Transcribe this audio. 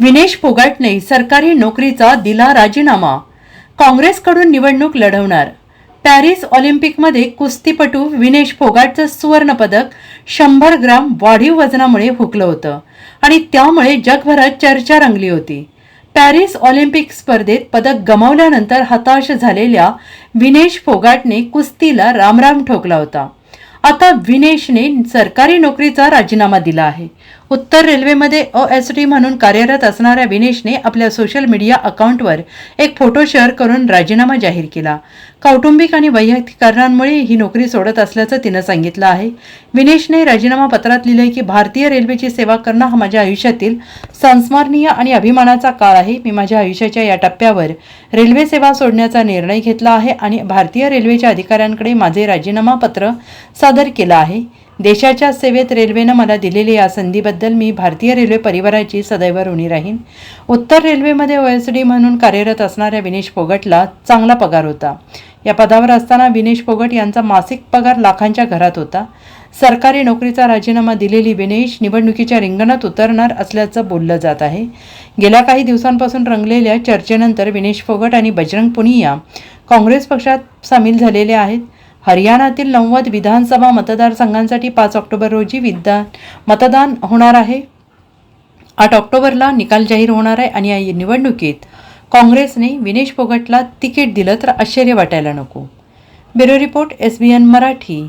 विनेश फोगाटने सरकारी नोकरीचा दिला राजीनामा. काँग्रेसकडून निवडणूक लढवणार. पॅरिस ऑलिम्पिकमध्ये कुस्तीपटू विनेश फोगाटचं सुवर्णपदक शंभर ग्राम वाढीव वजनामुळे हुकलं होतं आणि त्यामुळे जगभरात चर्चा रंगली होती. पॅरिस ऑलिम्पिक स्पर्धेत पदक गमावल्यानंतर हताश झालेल्या विनेश फोगाटने कुस्तीला रामराम ठोकला होता. आता विनेशने सरकारी नोकरीचा राजीनामा दिला आहे. उत्तर रेल्वेमध्ये ओ एस टी म्हणून कार्यरत असणाऱ्या विनेशने आपल्या सोशल मीडिया अकाउंटवर एक फोटो शेअर करून राजीनामा जाहीर केला. कौटुंबिक आणि वैयक्तिक कारणांमुळे ही नोकरी सोडत असल्याचं तिनं सांगितलं आहे. विनेशने राजीनामा पत्रात लिहिलंय की भारतीय रेल्वेची सेवा करणं हा माझ्या आयुष्यातील संस्मरणीय आणि अभिमानाचा काळ आहे. मी माझ्या आयुष्याच्या या टप्प्यावर रेल्वे सेवा सोडण्याचा निर्णय घेतला आहे आणि भारतीय रेल्वेच्या अधिकाऱ्यांकडे माझे राजीनामा पत्र सादर केलं आहे. देशाच्या सेवेत रेल्वेनं मला दिलेल्या या संधीबद्दल मी भारतीय रेल्वे परिवाराची सदैव ऋणी राहीन. उत्तर रेल्वेमध्ये ओ एस डी म्हणून कार्यरत असणाऱ्या विनेश फोगटला चांगला पगार होता. या पदावर असताना विनेश फोगट यांचा मासिक पगार लाखांच्या घरात होता. सरकारी नोकरीचा राजीनामा दिलेली विनेश निवडणुकीच्या रिंगणात उतरणार असल्याचं बोललं जात आहे. गेल्या काही दिवसांपासून रंगलेल्या चर्चेनंतर विनेश फोगट आणि बजरंग पुनिया काँग्रेस पक्षात सामील झालेले आहेत. हरियाणातील नव्वद विधानसभा मतदारसंघांसाठी पाच ऑक्टोबर रोजी विधान मतदान होणार आहे. आठ ऑक्टोबरला निकाल जाहीर होणार आहे आणि या निवडणुकीत काँग्रेसने विनेश फोगटला तिकीट दिलं तर आश्चर्य वाटायला नको. Bureau report S B N Marathi.